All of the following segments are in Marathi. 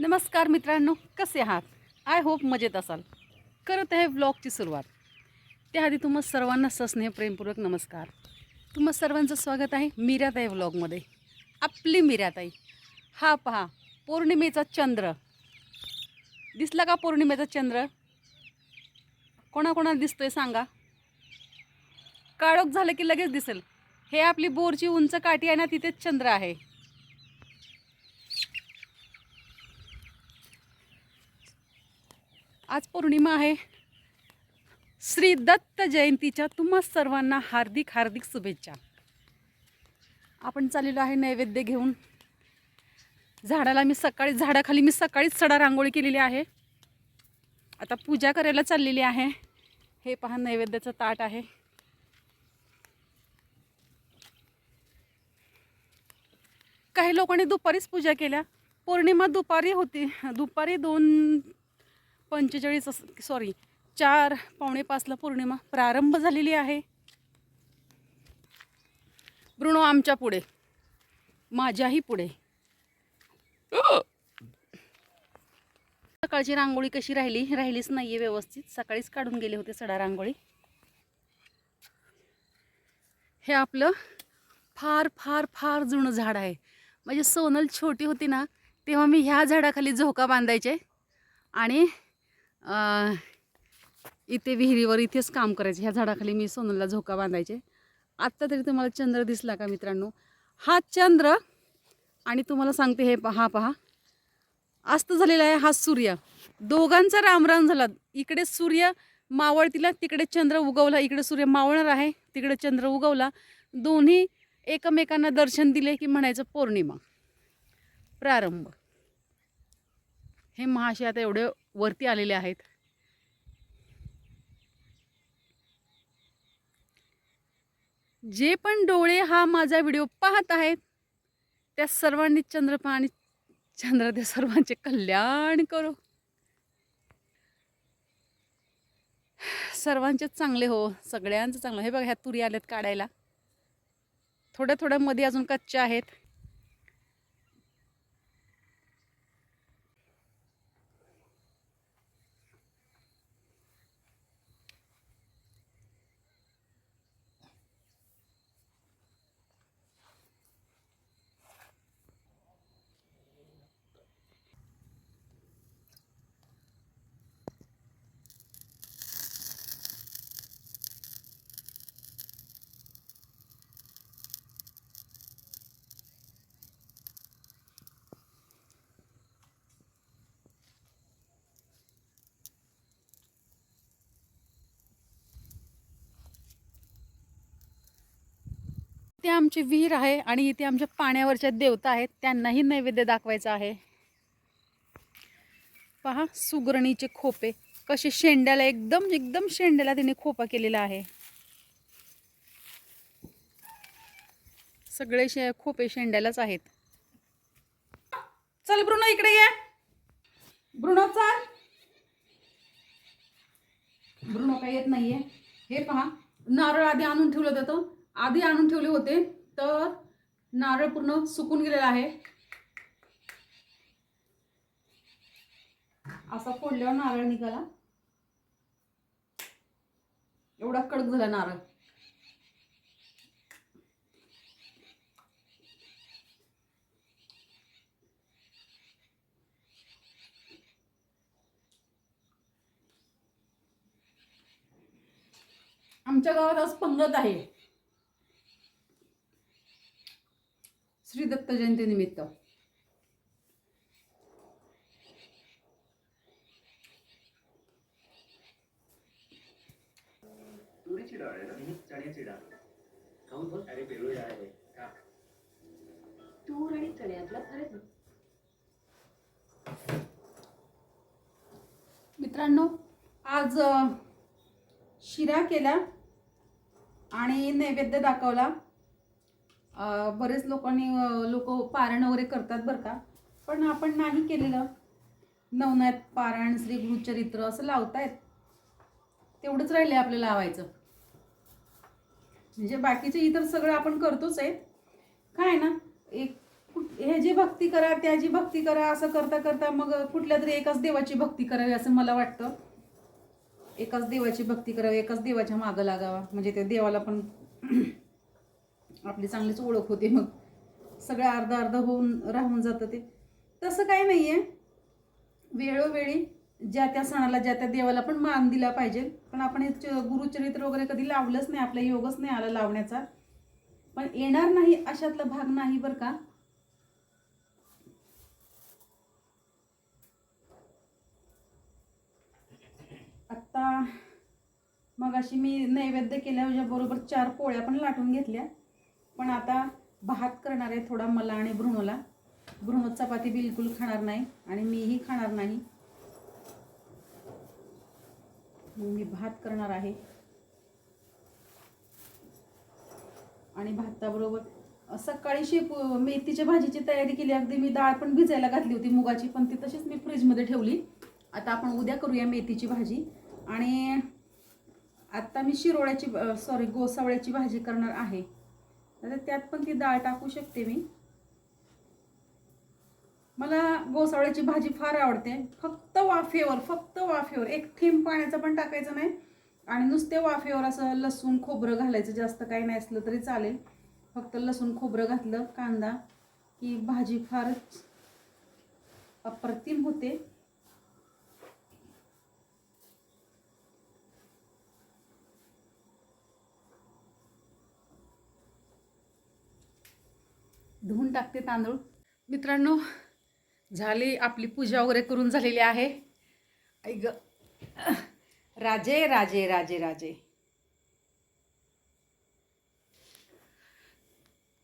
नमस्कार मित्रांनो कसे आहात? आय होप मजेत असाल. करत आहे व्लॉगची सुरुवात. त्याआधी तुम्हा सर्वांना सस्नेह प्रेमपूर्वक नमस्कार. तुम्हा सर्वांचं स्वागत आहे मीराताई व्लॉगमध्ये आपली मीराताई. हा पहा पौर्णिमेचा चंद्र. दिसला का पौर्णिमेचा चंद्र? कोणाकोणाला दिसतो आहे सांगा. काळोख झालं की लगेच दिसेल. हे आपली बोरची उंच काठी आहे ना तिथेच चंद्र आहे. आज पौर्णिमा आहे. श्री दत्त जयंतीच्या तुम्हा सर्वांना हार्दिक हार्दिक शुभेच्छा. आपण चाललेलो आहे नैवेद्य घेऊन. झाडाला मी सकाळी झाडाखाली मी सकाळीच सडा रांगोळी केलेली आहे. आता पूजा करायला चाललेली आहे. हे पहा नैवेद्याचं ताट आहे. काही लोकांनी दुपारीच पूजा केल्या. पौर्णिमा दुपारी होती. दुपारी दोन पंचेचाळीस सॉरी चार पावणे पाचला पौर्णिमा प्रारंभ झालेली आहे. ब्रुणो आमच्या पुढे. माझ्याही पुढे. सकाळची रांगोळी कशी राहिली? राहिलीच नाही आहे व्यवस्थित. सकाळीच काढून गेले होते सडा रांगोळी. हे आपलं फार फार फार जुनं झाड आहे. म्हणजे सोनल छोटी होती ना तेव्हा मी ह्या झाडाखाली झोका बांधायचे. आणि इथे विहिरीवर इथेच काम करायचे. ह्या झाडाखाली मी सोनलला झोका बांधायचे. आत्ता तरी तुम्हाला चंद्र दिसला का मित्रांनो? हा चंद्र आणि तुम्हाला सांगते हे पहा पहा. अस्त झालेला आहे हा सूर्य. दोघांचा रामराम झाला. इकडे सूर्य मावळतीला तिकडे चंद्र उगवला. इकडे सूर्य मावळणार आहे तिकडे चंद्र उगवला. दोन्ही एकमेकांना दर्शन दिले की म्हणायचं पौर्णिमा. प्रारंभ. हे महाशय आता एवढे वरती आलेले आहेत. जे पण डोळे हा माझा व्हिडिओ पाहत आहेत त्या सर्वांनी चंद्रपा आणि चंद्र त्या सर्वांचे कल्याण करो. सर्वांचेच चांगले हो सगळ्यांचं चांगलं. हे बघा ह्या तुरी आल्यात काढायला. थोड्या थोड्या मध्ये अजून कच्च्या आहेत. इथे आमची विहीर आहे आणि इथे आमच्या पाण्यावरच्या देवता आहेत. त्यांनाही नैवेद्य दाखवायचा आहे. पहा सुगरणीचे खोपे. कसे शेंड्याला एकदम एकदम शेंड्याला तिने खोपा केलेला आहे. सगळे शे खोपे शेंड्यालाच आहेत. चल ब्रुनो इकडे ये. ब्रुनो चाल. ब्रुनो काही येत नाहीये. हे पहा नारळ आधी आणून ठेवलं होतं आधी आणून ठेवले होते तर नारळ पूर्ण सुकून गेलेला आहे. असा फोडल्यावर नारळ निघाला. एवढा कडक झाला नारळ. आमच्या गावात आज पंगत आहे. श्री दत्त जयंती निमित्त. तुरीची डाळ आहे ना? चण्याची डाळ. खाऊन बघ. अरे वेगळी डाळ आहे. का तूर आणि चण्यातला फरक मित्रांनो आज शिरा केला आणि नैवेद्य दाखवला. बरेच लोकांनी लोक पारण वगैरे करतात बरं का. पण आपण नाही केलेलं. नवनाथ पारायण श्री गुरुचरित्र असं लावतायत. तेवढंच राहिले आपल्याला लावायचं. म्हणजे बाकीचे इतर सगळं आपण करतोच आहे. काय ना एक हे ह्याची भक्ती करा त्याची भक्ती करा असं करता करता मग कुठल्या तरी एकाच देवाची भक्ती करावी असं मला वाटतं. एकाच देवाची भक्ती करावी एकाच देवाच्या मागं लागावा. म्हणजे त्या देवाला पण आपली चांगलीच ओळख होते मग. सगळं अर्धा अर्ध होऊन राहून जातं ते. तसं काही नाही आहे वेळोवेळी ज्या त्या सणाला ज्या त्या देवाला पण मान दिला पाहिजे. पण आपण हे च- गुरुचरित्र वगैरे कधी लावलंच नाही आपला योगच नाही आला लावण्याचा. पण येणार नाही अशातला भाग नाही बरं का. आत्ता मग अशी मी नैवेद्य केल्या बरोबर चार पोळ्या पण लाटून घेतल्या. पण आता भात करणार आहे थोडा मला आणि भृणूला भृणू चपाती बिलकुल खाणार नाही आणि मीही खाणार नाही. मी भात करणार आहे. आणि भाताबरोबर सकाळी शेप मेथीच्या भाजीची तयारी केली. अगदी मी डाळ पण भिजायला घातली होती मुगाची पण ती तशीच मी फ्रीजमध्ये ठेवली. आता आपण उद्या करूया मेथीची भाजी. आणि आत्ता मी शिरोळ्याची सॉरी गोसावळ्याची भाजी करणार आहे. आता त्यात पण ती डाळ टाकू शकते मी. मला गोसावळ्याची भाजी फार आवडते. फक्त वाफेवर फक्त वाफेवर. एक थेंब पाण्याचं पण टाकायचं नाही. आणि नुसते वाफेवर असं लसूण खोबरं घालायचं जास्त काही नाही असलं तरी चालेल. फक्त लसूण खोबरं घातलं कांदा की भाजी फारच अप्रतिम होते. धुवून टाकते तांदूळ. मित्रांनो झाली आपली पूजा वगैरे करून झालेली आहे. ऐक राजे राजे राजे राजे.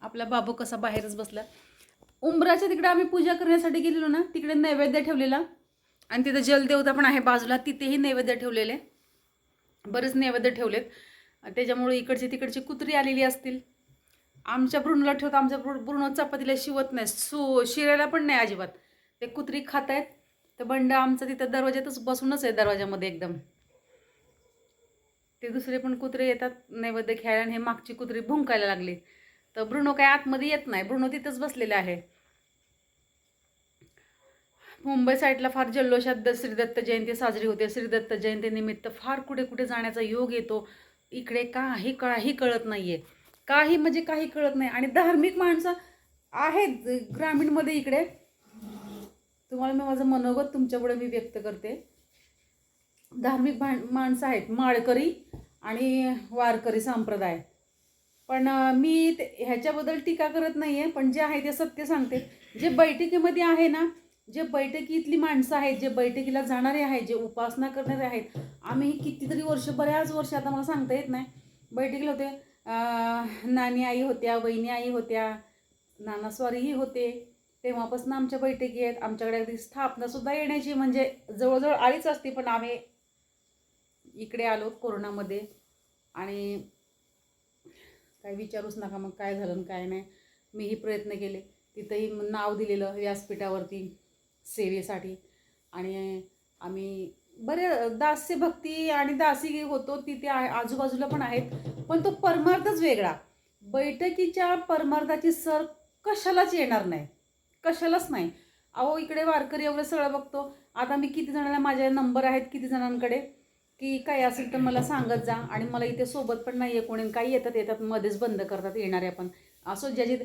आपला बाबू कसा बाहेरच बसला. उंबराच्या तिकडे आम्ही पूजा करण्यासाठी गेलेलो ना तिकडे नैवेद्य ठेवलेला. आणि तिथं जलदेवता पण आहे बाजूला तिथेही नैवेद्य ठेवलेले. बरेच नैवेद्य ठेवलेत. त्याच्यामुळे इकडची तिकडची कुत्री आलेली असतील. आमच्या भ्रूणला ठेवतो आमच्या भ्रू भ्रूण चपातीला शिवत नाही. सो शिरायला पण नाही अजिबात. ते कुत्री खात आहेत तर बंड आमचं तिथं दरवाज्यातच बसूनच आहे दरवाजामध्ये एकदम. ते दुसरे पण कुत्रे येतात नैवेद्य खेळायला आणि हे मागची कुत्री भुंकायला लागली. तर ब्रुणो काय आतमध्ये येत नाही. ब्रुणो तिथंच बसलेले आहे. मुंबई साईडला फार जल्लोषात द- श्रीदत्त जयंती साजरी होते. श्रीदत्त जयंतीनिमित्त फार कुठे कुठे जाण्याचा योग येतो. इकडे काही कळाही कळत नाहीये. काही म्हणजे काही कळत नाही. आणि धार्मिक माणसं आहेत ग्रामीणमध्ये इकडे. तुम्हाला मी माझं मनोगत तुमच्यापुढे मी व्यक्त करते. धार्मिक माणसं आहेत. माळकरी आणि वारकरी संप्रदाय. पण मी ते ह्याच्याबद्दल टीका करत नाही आहे पण जे आहे ते सत्य सांगते. जे बैठकीमध्ये आहे ना जे बैठकीतली माणसं आहेत जे बैठकीला जाणारे आहेत जे उपासना करणारे आहेत आम्ही कितीतरी वर्ष बऱ्याच वर्ष आता मला सांगता येत नाही. बैठकीला होते. नानी आई होत्या वहिनी आई होत्या नानास्वारीही होते. तेव्हापासून आमच्या बैठकी आहेत. आमच्याकडे अगदी स्थापनासुद्धा येण्याची म्हणजे जवळजवळ आलीच असते पण आम्ही इकडे आलो कोरोनामध्ये. आणि काय विचारूच नका मग काय झालं काय नाही. मीही प्रयत्न केले. तिथंही नाव दिलेलं व्यासपीठावरती सेवेसाठी. आणि आम्ही बरे दास्य भक्ती आणि दासी होतो तिथे आजूबाजूला पण आहेत पण तो परमार्थच वेगळा. बैठकीच्या परमार्थाची सर कशालाच येणार नाही. कशालाच नाही. अहो इकडे वारकरी एवढं सगळं बघतो. आता मी किती जणांना माझ्या नंबर आहेत किती जणांकडे की काय असेल तर मला सांगत जा. आणि मला इथे सोबत पण नाही आहे कोणी काही येतात येतात मध्येच बंद करतात येणारे पण. असो ज्याची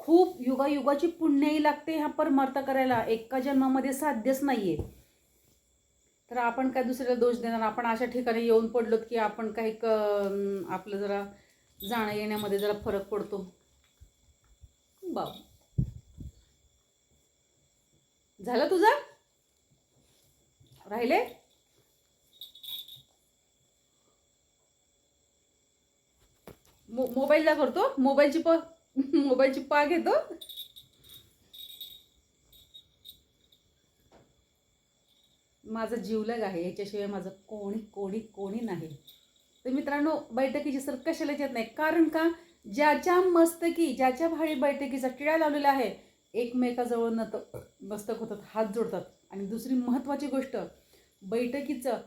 खूप युगायुगाची पुण्याही लागते ह्या परमार्थ करायला. एका जन्मामध्ये साध्यच नाही आहे तर आपण काय दुसऱ्याला दोष देणार? आपण अशा ठिकाणी येऊन पडलोत की आपण काही क आपलं जरा जाणं येण्यामध्ये जरा फरक पडतो. बाब झालं तुझा? राहिले? मो मोबाईलला करतो? मोबाईलची प मोबाईलची पा घेतो? माझं जीवलग आहे याच्याशिवाय माझं कोणी कोणी कोणी नाही. तर मित्रांनो बैठकीची सर कशाला येत नाही. कारण का? ज्याच्या मस्तकी ज्याच्या भाडी बैठकीचा टिळा लावलेला आहे एकमेकाजवळ नत मस्तक होतात हात जोडतात. आणि दुसरी महत्त्वाची गोष्ट बैठकीचं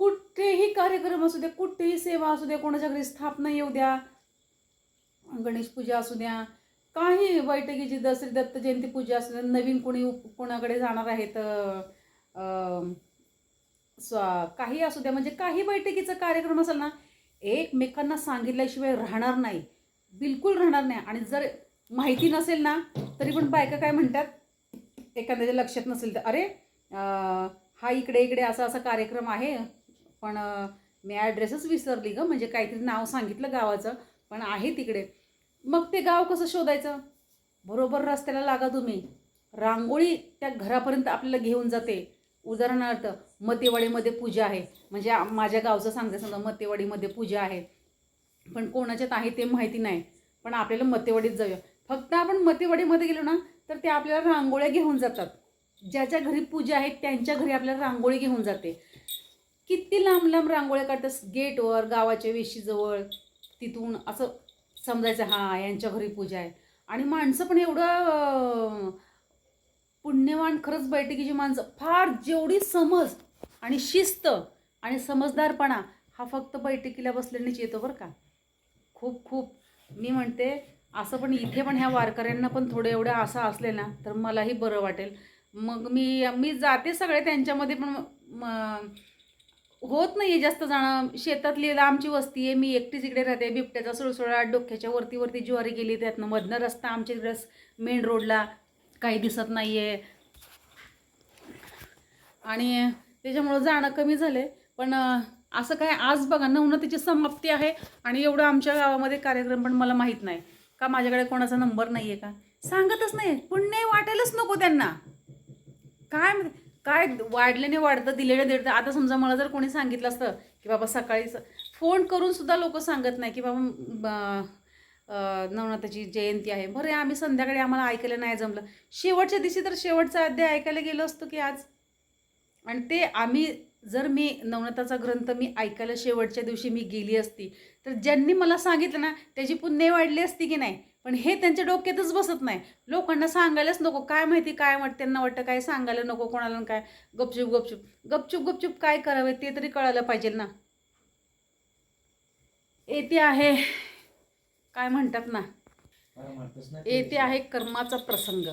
कुठेही कार्यक्रम असू द्या कुठेही सेवा असू द्या कोणाच्या घरी स्थापना येऊ द्या गणेश पूजा असू द्या काही बैठकीची दसरी दत्त जयंती पूजा असू द्या नवीन कोणी उप- कोणाकडे जाणार आहेत अं, काही असू द्या म्हणजे काही बैठकीचा कार्यक्रम असेल ना एकमेकांना सांगितल्याशिवाय राहणार नाही. बिलकुल राहणार नाही. आणि जर माहिती नसेल ना तरी पण बायका काय म्हणतात? एखाद्याच्या लक्षात नसेल तर अरे हा इकडे इकडे असा असा कार्यक्रम आहे. पण मी ॲड्रेसच विसरली ग म्हणजे काहीतरी नाव सांगितलं गावाचं पण आहे तिकडे. मग ते गाव कसं शोधायचं? बरोबर रस्त्याला लागा तुम्ही. रांगोळी त्या घरापर्यंत आपल्याला घेऊन जाते. उदाहरणार्थ मतेवाडीमध्ये पूजा आहे. म्हणजे माझ्या गावचं सांगते समजा मतेवाडीमध्ये पूजा आहे. पण कोणाच्यात आहे ते माहिती नाही. पण आपल्याला मतेवाडीत जाऊया. फक्त आपण मतेवाडीमध्ये गेलो ना तर ते आपल्याला रांगोळ्या घेऊन जातात. ज्याच्या घरी पूजा आहे त्यांच्या घरी आपल्याला रांगोळी घेऊन जाते. किती लांब लांब रांगोळ्या काढतात. गेटवर गावाच्या वेशीजवळ तिथून असं समजायचं हां यांच्या घरी पूजा आहे. आणि माणसं पण एवढं पुण्यवान खरंच बैठकीची माणसं. फार जेवढी समज आणि शिस्त आणि समजदारपणा हा फक्त बैठकीला बसल्यानेच येतो बरं का. खूप खूप. मी म्हणते असं पण इथे पण ह्या वारकऱ्यांना पण थोडं एवढं असं असले ना तर मलाही बरं वाटेल. मग मी मी जाते सगळे त्यांच्यामध्ये पण होत नाही जास्त जाणं. शेतातली आमची वस्ती आहे मी एकटीच इकडे राहते. बिबट्याचा सुळसुळा डोक्याच्या वरती वरती ज्वारी गेली त्यातनं. मधनं रस्ता आमच्या इकडे मेन रोडला. काही दिसत नाही आहे आणि त्याच्यामुळं जाणं कमी झालं. आहे पण असं काय आज बघा नवनतीची समाप्ती आहे. आणि एवढं आमच्या गावामध्ये कार्यक्रम पण मला माहीत नाही. का माझ्याकडे कोणाचा नंबर नाही आहे का? सांगतच नाही. पुण्य वाटायलाच नको त्यांना. काय काय वाढल्याने वाढतं दिलेलं देतं आता समजा मला जर कोणी सांगितलं असतं की बाबा सकाळी फोन करून सुद्धा लोक सांगत नाही की बाबा नवनाथाची जयंती आहे. बरं आम्ही संध्याकाळी आम्हाला ऐकायला नाही जमलं. शेवटच्या दिवशी तर शेवटचा अध्याय ऐकायला गेलो असतो की आज. आणि ते आम्ही जर मी नवनाथाचा ग्रंथ मी ऐकायला शेवटच्या दिवशी मी गेली असती तर ज्यांनी मला सांगितलं ना त्याची पुण्य वाढली असती की नाही? पण हे त्यांच्या डोक्यातच बसत नाही. लोकांना सांगायलाच नको. काय माहिती काय वाटतं? त्यांना वाटतं काय सांगायला नको कोणाला काय? गपचूप गपचूप. गपचूप गपचूप काय करावे ते तरी कळायला पाहिजे ना. येते आहे. काय म्हणतात ना? येते आहे कर्माचा प्रसंग.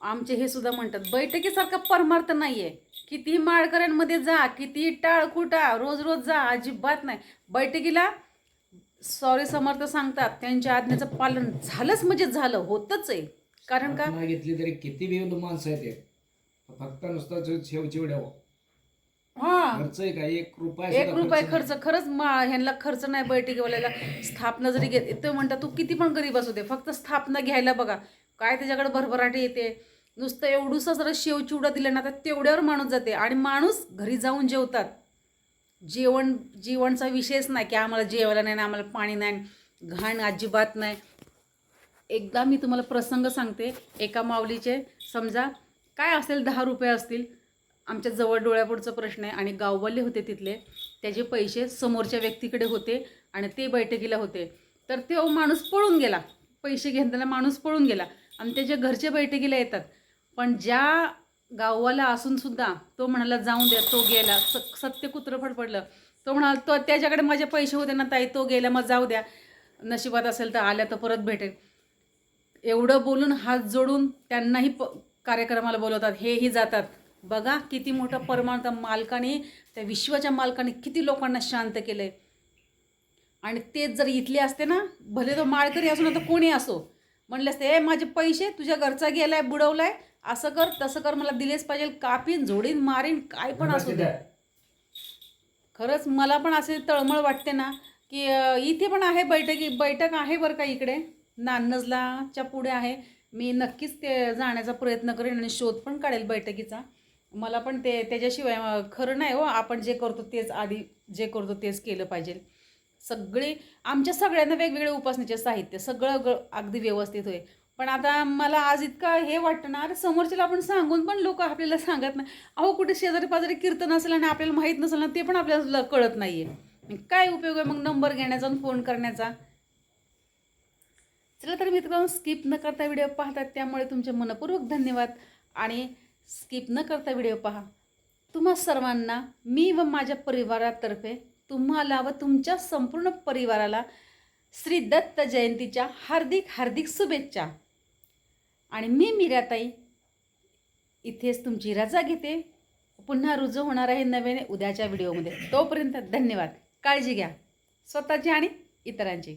आमचे हे सुद्धा म्हणतात बैठकीसारखा परमार्थ नाही आहे कितीही माळकऱ्यांमध्ये जा कितीही टाळ खुटा रोज रोज जा अजिबात नाही. बैठकीला सॉरी समर्थ सांगतात त्यांच्या आज्ञेचं पालन झालंच म्हणजे झालं होतच आहे कारण का? घेतली तरी किती माणसं आहेत. फक्त नुसतं हा. खर्च आहे का? एक रुपया एक सुद्धा रुपये. खर्च खरंच मा- ह्यांना खर्च नाही बैठकीवाल्याला स्थापना जरी घेत ते म्हणतात तू किती पण गरीब असू दे फक्त स्थापना घ्यायला बघा. काय त्याच्याकडे भरभराटी येते. नुसतं एवढूसा जरा शेव चिवडा दिला ना तर तेवढ्यावर माणूस जाते. आणि माणूस घरी जाऊन जेवतात. जेवण जेवणचा विषयच नाही की आम्हाला जेवायला नाही ना आम्हाला पाणी नाही घाण अजिबात नाही. एकदा मी तुम्हाला प्रसंग सांगते. एका माऊलीचे समजा काय असेल दहा रुपये असतील? आमच्या जवळ डोळ्यापुढचा प्रश्न आहे आणि गाववाले होते तिथले त्याचे पैसे समोरच्या व्यक्तीकडे होते आणि ते बैठकीला होते. तर तो माणूस पळून गेला. पैसे घेताना माणूस पळून गेला. आणि त्याच्या घरचे बैठकीला येतात. पण ज्या गाववाला असूनसुद्धा तो म्हणाला जाऊन द्या तो गेला. स सत्य कुत्रं फडफडलं. तो म्हणाला तो त्याच्याकडे माझे पैसे होते ना ताई तो गेला मग जाऊ द्या. नशिबात असेल तर आल्या तर परत भेटेल. एवढं बोलून हात जोडून त्यांनाही प कार्यक्रमाला बोलवतात. हेही जातात. बघा किती मोठं परमार्थ मालकाने त्या विश्वाच्या मालकाने किती लोकांना शांत केलं आहे आणि तेच जर इथले असते ना भले तो माळकरी असो ना तर कोणी असो म्हणले असते ए माझे पैसे तुझ्या घरचा गेलाय बुडवलाय असं कर तसं कर मला दिलेच पाहिजे कापीन झोडीन मारीन काय पण असू दे. खरंच मला पण असे तळमळ वाटते ना की इथे पण आहे बैठकी बैठक आहे बरं का इकडे. नान्नजलाच्या पुढे आहे. मी नक्कीच ते जाण्याचा प्रयत्न करेन आणि शोध पण काढेल बैठकीचा. मला पण ते त्याच्याशिवाय खरं नाही हो आपण जे करतो तेच आधी जे करतो तेच केलं पाहिजे. सगळे आमच्या सगळ्यांना वेगवेगळे उपासनेचे साहित्य सगळं ग अगदी व्यवस्थित होय. पण आता मला आज इतका हे वाटतं ना अरे समोरच्याला आपण सांगून पण लोक आपल्याला सांगत नाही. अहो कुठे शेजारी पाजारी कीर्तन असेल आणि आपल्याला माहीत नसेल ना ते पण आपल्याला कळत नाही आहे काय उपयोग आहे मग नंबर घेण्याचा आणि फोन करण्याचा? चला तर मित्रांनो स्किप न करता व्हिडिओ पाहतात त्यामुळे तुमचे मनपूर्वक धन्यवाद. आणि स्किप न करता व्हिडिओ पहा. तुम्हा सर्वांना मी व माझ्या परिवारातर्फे तुम्हाला व तुमच्या संपूर्ण परिवाराला श्री दत्त जयंतीच्या हार्दिक हार्दिक शुभेच्छा. आणि मी मीराताई इथेच तुमची रजा घेते. पुन्हा रुजू होणार आहे नवीन उद्याच्या व्हिडिओमध्ये. तोपर्यंत धन्यवाद. काळजी घ्या. स्वतःची आणि इतरांची.